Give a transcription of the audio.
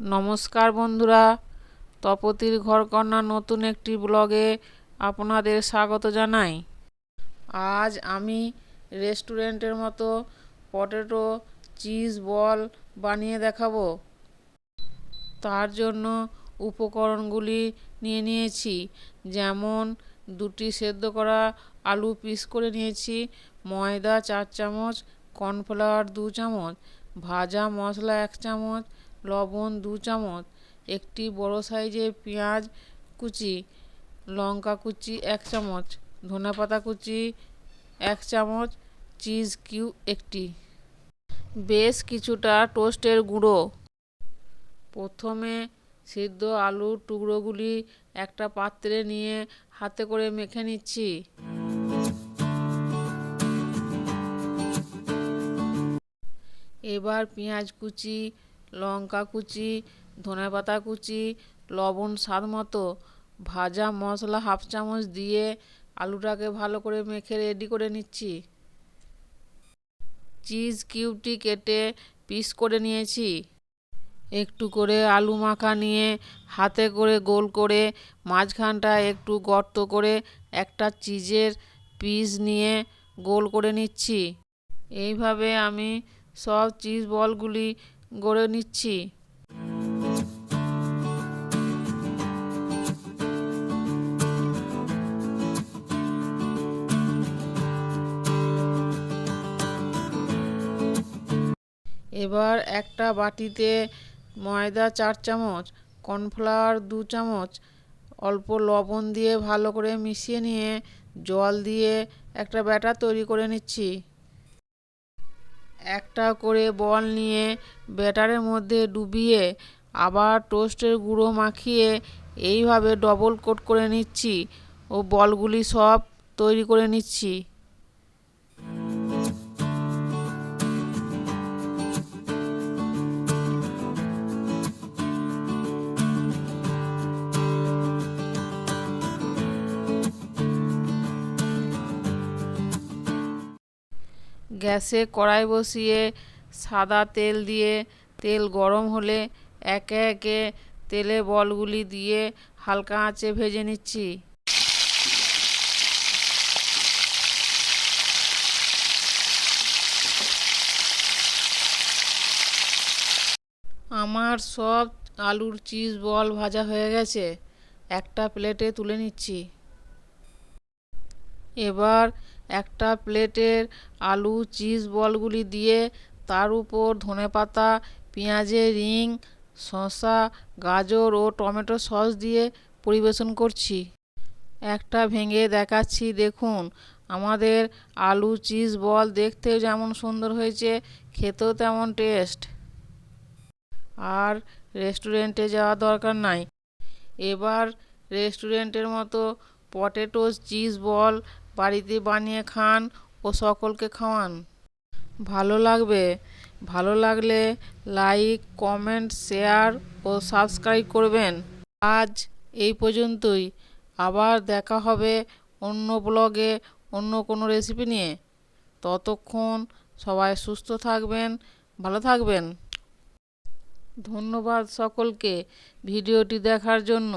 নমস্কার বন্ধুরা, তপতির ঘরকন্যা নতুন একটি ব্লগে আপনাদের স্বাগত জানাই। আজ আমি রেস্টুরেন্টের মতো পটেটো, চিজ, বল বানিয়ে দেখাবো। তার জন্য উপকরণগুলি নিয়ে নিয়েছি, যেমন দুটি সেদ্ধ করা আলু পিস করে নিয়েছি, ময়দা চার চামচ, কর্নফ্লাওয়ার দু চামচ, ভাজা মশলা এক চামচ লবণ দু চামচ, একটি বড় সাইজের পেঁয়াজ কুচি, লঙ্কা কুচি এক চামচ ধনেপাতা কুচি এক চামচ, চিজ কিউ একটি। বেশ কিছুটা টোস্টের গুঁড়ো। প্রথমে সিদ্ধ আলুর টুকরোগুলি একটা পাত্রে নিয়ে হাতে করে মেখে নিচ্ছি। এবার পেঁয়াজ কুচি লঙ্কা কুচি ধনেপাতা কুচি, লবণ স্বাদ মতো ভাজা মশলা হাফ চামচ দিয়ে আলুটাকে ভালো করে মেখে রেডি করে নিচ্ছি। চিজ কিউবটি কেটে পিস করে নিয়েছি। একটু করে আলু মাখা নিয়ে হাতে করে গোল করে মাঝখানটা একটু গর্ত করে একটা চিজের পিস নিয়ে গোল করে নিচ্ছি। এইভাবে আমি সব চিজ বলগুলি গড়ে নিচ্ছি। এবার একটা বাটিতে ময়দা চার চামচ, কর্নফ্লাওয়ার দু চামচ, অল্প লবণ দিয়ে ভালো করে মিশিয়ে নিয়ে জল দিয়ে একটা ব্যাটার তৈরি করে নিচ্ছি। একটা করে বল নিয়ে ব্যাটারের মধ্যে ডুবিয়ে আবার টোস্টের গুঁড়ো মাখিয়ে এইভাবে ডবল কোট করে নিচ্ছি ও বলগুলি সব তৈরি করে নিচ্ছি। গ্যাসে কড়াই বসিয়ে সাদা তেল দিয়ে, তেল গরম হলে একে একে তেলে বলগুলি দিয়ে হালকা আঁচে ভেজে নিচ্ছি। আমার সব আলুর চিজ বল ভাজা হয়ে গেছে। একটা প্লেটে তুলে নিচ্ছি। এবার একটা প্লেটের আলু, চিজ বলগুলি দিয়ে তার উপর ধনেপাতা, পেঁয়াজের রিং, শসা, গাজর ও টমেটো সস দিয়ে পরিবেশন করছি। একটা ভেঙে দেখাচ্ছি, দেখুন। আমাদের আলু, চিজ বল দেখতেও যেমন সুন্দর হয়েছে, খেতেও তেমন টেস্ট। আর রেস্টুরেন্টে যাওয়া দরকার নাই। এবার রেস্টুরেন্টের মতো পটেটো চিজ বল, বাড়িতে বানিয়ে খান ও সকলকে খাওয়ান। ভালো লাগবে। ভালো লাগলে লাইক, কমেন্ট, শেয়ার ও সাবস্ক্রাইব করবেন। আজ এই পর্যন্তই। আবার দেখা হবে অন্য ব্লগে অন্য কোনো রেসিপি নিয়ে। ততক্ষণ সবাই সুস্থ থাকবেন, ভালো থাকবেন। ধন্যবাদ সকলকে ভিডিওটি দেখার জন্য।